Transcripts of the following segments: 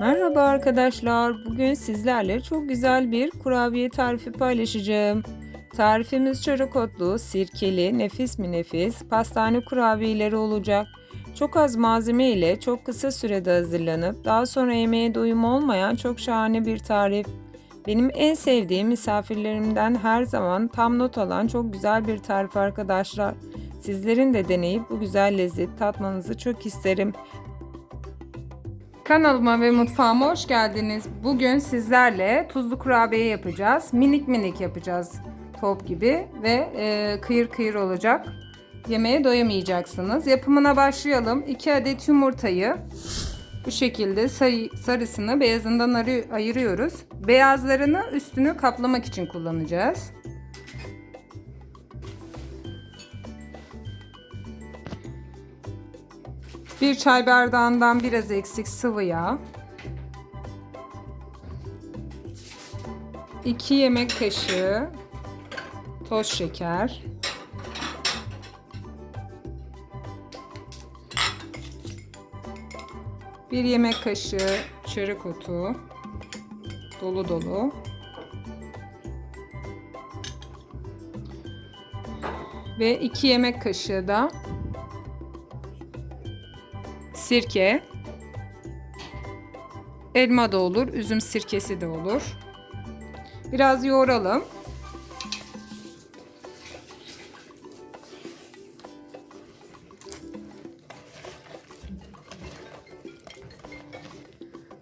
Merhaba arkadaşlar. Bugün sizlerle çok güzel bir kurabiye tarifi paylaşacağım. Tarifimiz çörek otlu, sirkeli, nefis mi nefis pastane kurabiyeleri olacak. Çok az malzeme ile çok kısa sürede hazırlanıp daha sonra yemeğe doyum olmayan çok şahane bir tarif. Benim en sevdiğim misafirlerimden her zaman tam not alan çok güzel bir tarif arkadaşlar. Sizlerin de deneyip bu güzel lezzet tatmanızı çok isterim. Kanalıma ve mutfağıma hoş geldiniz. Bugün sizlerle tuzlu kurabiye yapacağız. Minik minik yapacağız. Top gibi ve e, kıyır kıyır olacak. Yemeğe doyamayacaksınız. Yapımına başlayalım. 2 adet yumurtayı bu şekilde sayı, sarısını beyazından ayırıyoruz. Beyazlarını üstünü kaplamak için kullanacağız. Bir çay bardağından biraz eksik sıvı yağ. 2 yemek kaşığı toz şeker. Bir yemek kaşığı çörek otu. Dolu dolu. Ve 2 yemek kaşığı da sirke. Elma da olur, üzüm sirkesi de olur. Biraz yoğuralım.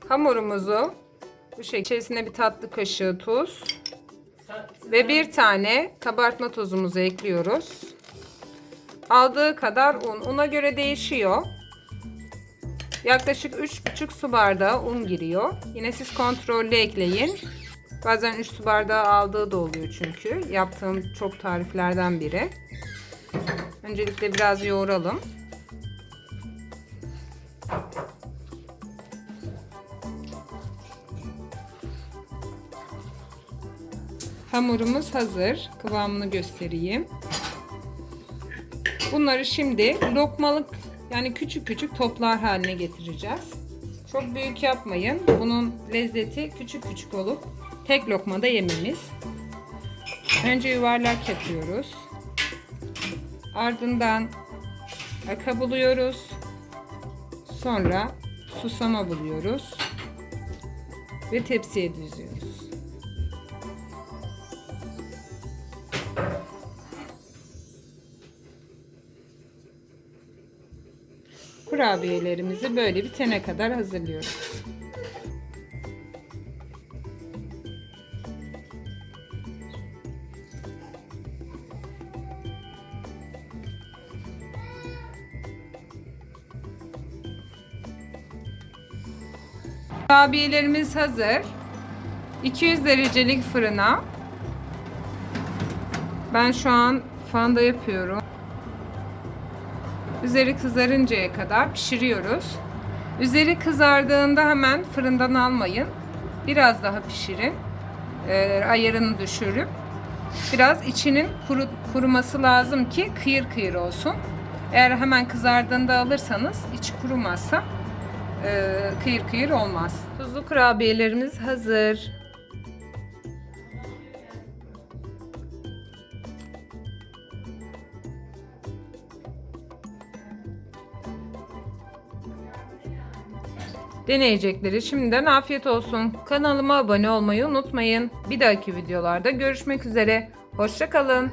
Hamurumuzu bu şekilde içerisine bir tatlı kaşığı tuz ve bir tane kabartma tozumuzu ekliyoruz. Aldığı kadar un. Una göre değişiyor. Yaklaşık 3,5 su bardağı un giriyor. Yine siz kontrollü ekleyin. Bazen 3 su bardağı aldığı da oluyor çünkü. Yaptığım çok tariflerden biri. Öncelikle biraz yoğuralım. Hamurumuz hazır. Kıvamını göstereyim. Bunları şimdi lokmalık yani küçük küçük toplar haline getireceğiz. Çok büyük yapmayın. Bunun lezzeti küçük küçük olup tek lokmada yememiz. Önce yuvarlak yapıyoruz. Ardından aka buluyoruz. Sonra susama buluyoruz. Ve tepsiye diziyoruz. Kurabiyelerimizi böyle bitene kadar hazırlıyoruz. Kurabiyelerimiz hazır. 200 derecelik fırına. Ben şu an fanda yapıyorum. Üzeri kızarıncaya kadar pişiriyoruz. Üzeri kızardığında hemen fırından almayın. Biraz daha pişirin. Ee, ayarını düşürüp. Biraz içinin kuru, kuruması lazım ki kıyır kıyır olsun. Eğer hemen kızardığında alırsanız içi kurumazsa e, kıyır kıyır olmaz. Tuzlu kurabiyelerimiz hazır. Deneyecekleri şimdiden afiyet olsun. Kanalıma abone olmayı unutmayın. Bir dahaki videolarda görüşmek üzere. Hoşçakalın.